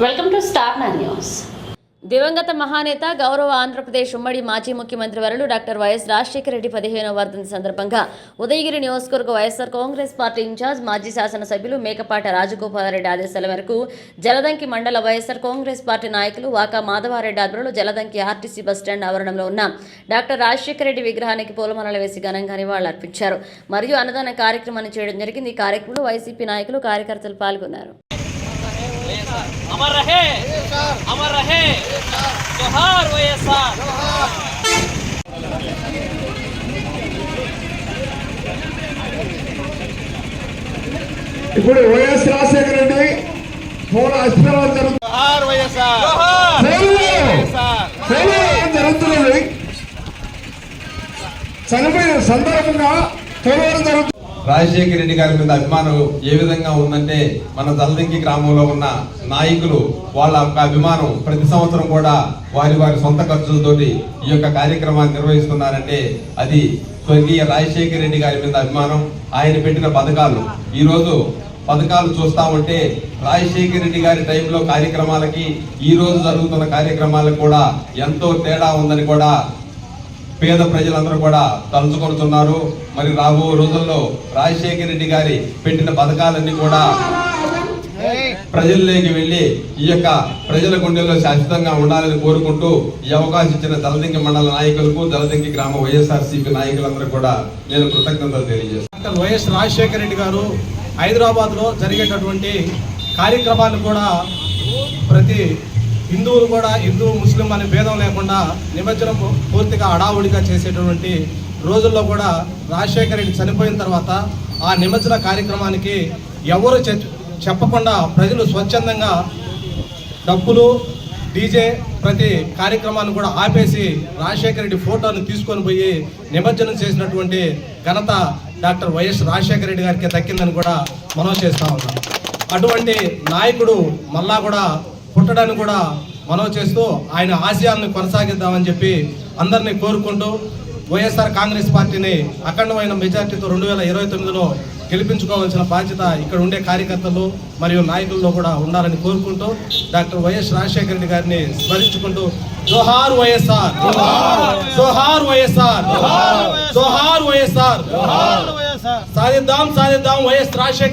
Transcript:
Welcome to star news దివంగత మహానేత గౌరవ ఆంధ్రప్రదేశ్ ఉమ్మడి మాజీ ముఖ్యమంత్రి వరులు డాక్టర్ వైఎస్ రాజశేఖర రెడ్డి పదిహేనవ వర్ధంతి సందర్భంగా ఉదయగిరి నియోజకవర్గ వైఎస్ఆర్ కాంగ్రెస్ పార్టీ ఇన్ఛార్జ్ మాజీ శాసనసభ్యులు మేకపాటి రాజగోపాలరెడ్డి ఆదేశాల మేరకు జలదంకి మండల వైఎస్ఆర్ కాంగ్రెస్ పార్టీ నాయకులు వాకా మాధవారెడ్డి ఆధ్వర్యంలో జలదంకి ఆర్టీసీ బస్టాండ్ ఆవరణంలో ఉన్న డాక్టర్ రాజశేఖర రెడ్డి విగ్రహానికి పూలమాలలు వేసి ఘనంగా నివాళులర్పించారు. మరియు అన్నదాన కార్యక్రమాన్ని చేయడం జరిగింది. ఈ కార్యక్రమంలో వైసీపీ నాయకులు కార్యకర్తలు పాల్గొన్నారు. అమర్ రహే అమర్ రహే జోహార్ వైఎస్ఆర్ ఇప్పుడు వైఎస్ రాజశేఖర రెడ్డి పూల ఆశీర్వాదం జరుగుతుంది చనిపోయిన సందర్భంగా పోలవరం జరుగుతుంది. రాజశేఖర రెడ్డి గారి మీద అభిమానం ఏ విధంగా ఉందంటే మన జలదంకి గ్రామంలో ఉన్న నాయకులు వాళ్ళ యొక్క అభిమానం ప్రతి సంవత్సరం కూడా వారి వారి సొంత ఖర్చులతోటి ఈ యొక్క కార్యక్రమాన్ని నిర్వహిస్తున్నారంటే అది స్వర్గీయ రాజశేఖర రెడ్డి గారి మీద అభిమానం. ఆయన పెట్టిన పథకాలు. ఈరోజు పథకాలు చూస్తా ఉంటే రాజశేఖర రెడ్డి గారి టైంలో కార్యక్రమాలకి ఈ రోజు జరుగుతున్న కార్యక్రమాలకు కూడా ఎంతో తేడా ఉందని కూడా పేద ప్రజలందరూ కూడా తలుచుకొనుతున్నారు మరి రాబో రోజుల్లో రాజశేఖర రెడ్డి గారి పెట్టిన పథకాలన్నీ కూడా ప్రజల్లోకి వెళ్ళి ఈ యొక్క ప్రజల గుండెల్లో శాశ్వతంగా ఉండాలని కోరుకుంటూ ఈ అవకాశం ఇచ్చిన దళదింగి మండల నాయకులకు దళదింగి గ్రామ వైఎస్ఆర్సీపీ నాయకులందరూ కూడా నేను కృతజ్ఞతలు తెలియజేస్తాను. వైఎస్ రాజశేఖర రెడ్డి గారు హైదరాబాద్లో జరిగేటటువంటి కార్యక్రమాలు కూడా ప్రతి హిందువులు కూడా హిందూ ముస్లిం అనే భేదం లేకుండా నిమజ్జనం పూర్తిగా అడావుడిగా చేసేటటువంటి రోజుల్లో కూడా రాజశేఖర రెడ్డి చనిపోయిన తర్వాత ఆ నిమజ్జన కార్యక్రమానికి ఎవరు చె- చెప్పకుండా ప్రజలు స్వచ్ఛందంగా డబ్బులు డీజే ప్రతి కార్యక్రమాన్ని కూడా ఆపేసి రాజశేఖర రెడ్డి ఫోటోను తీసుకొని పోయి నిమజ్జనం చేసినటువంటి ఘనత డాక్టర్ వైఎస్ రాజశేఖర రెడ్డి గారికి దక్కిందని కూడా మనం చేస్తా ఉన్నాం. అటువంటి నాయకుడు మళ్ళా కూడా పుట్టడానికి కూడా మనవి చేస్తూ ఆయన ఆశయాలను కొనసాగిద్దామని చెప్పి అందరినీ కోరుకుంటూ వైఎస్ఆర్ కాంగ్రెస్ పార్టీని అఖండమైన మెజార్టీతో రెండు వేల ఇరవై తొమ్మిదిలో గెలిపించుకోవాల్సిన బాధ్యత ఇక్కడ ఉండే కార్యకర్తలు మరియు నాయకుల్లో కూడా ఉండాలని కోరుకుంటూ డాక్టర్ వైఎస్ రాజశేఖర రెడ్డి గారిని స్మరించుకుంటూ జోహార్ వైఎస్ఆర్ జోహార్ వైఎస్ఆర్ జోహార్ వైఎస్ఆర్ సాధిద్దాం సాధిద్దాం వైఎస్ రాజశేఖర